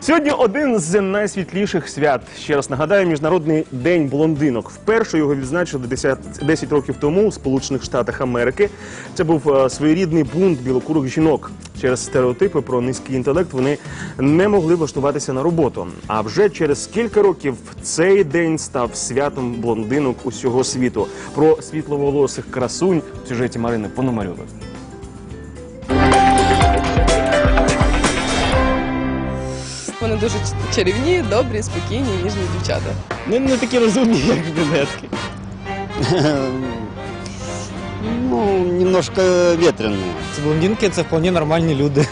Сьогодні один з найсвітліших свят. Ще раз нагадаю, міжнародний день блондинок. Вперше його відзначили 10, 10 років тому у Сполучених Штатах Америки. Це був е, своєрідний бунт білокурих жінок. Через стереотипи про низький інтелект вони не могли влаштуватися на роботу. А вже через кілька років цей день став святом блондинок усього світу. Про світловолосих красунь в сюжеті Марини Пономарьової. Дуже чарівні, добрі, спокійні, ніжні дівчата. Ну, не такі розумні, як брюнетки. Ну, немножко ветреные. Це блондинки це вполне нормальні люди.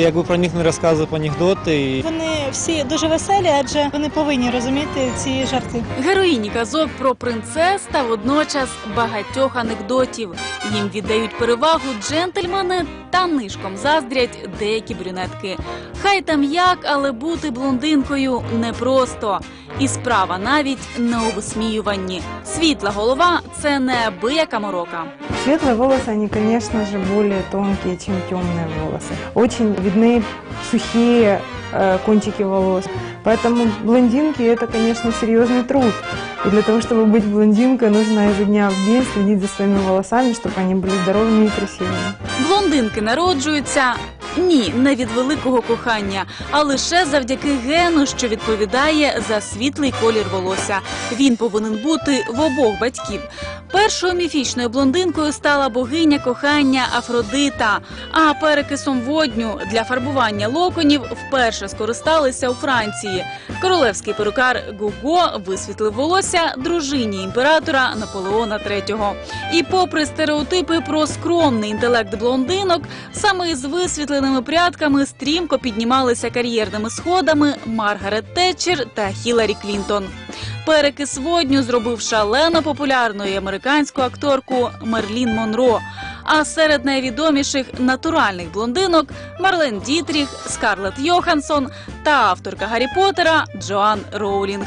Якби про них не розказував анекдоти. І... Вони всі дуже веселі, адже вони повинні розуміти ці жарти. Героїні казок про принцес та водночас багатьох анекдотів. Їм віддають перевагу джентльмени та нишком заздрять деякі брюнетки. Хай там як, але бути блондинкою непросто. І справа навіть не у висміюванні. Світла голова це не абияка морока. Светлые волосы, они, конечно же, более тонкие, чем темные волосы. Очень видны сухие э, кончики волос. Поэтому блондинки это, конечно, серьезный труд. И для того, чтобы быть блондинкой, нужно изо дня в день следить за своими волосами, чтобы они были здоровыми и красивыми. Блондинки народжуються ні, не від великого кохання, а лише завдяки гену, що відповідає за світлий колір волосся. Він повинен бути в обох батьків. Першою міфічною блондинкою стала богиня кохання Афродита. А перекисом водню для фарбування локонів вперше скористалися у Франції. Королевський перукар Гуго висвітлив волосся дружині імператора Наполеона III. І попри стереотипи про скромний інтелект блондинок, саме із висвітленими прядками стрімко піднімалися кар'єрними сходами Маргарет Тетчер та Хіларі Клінтон. Перекис водню зробив шалено популярною американську акторку Мерлін Монро. А серед найвідоміших натуральних блондинок Марлен Дітріх, Скарлетт Йоханссон та авторка Гаррі Поттера Джоан Роулінг.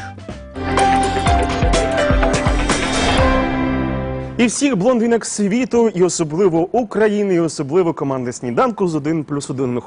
І всіх блондинок світу, і особливо України, і особливо команди сніданку з 1 плюс 1. Ми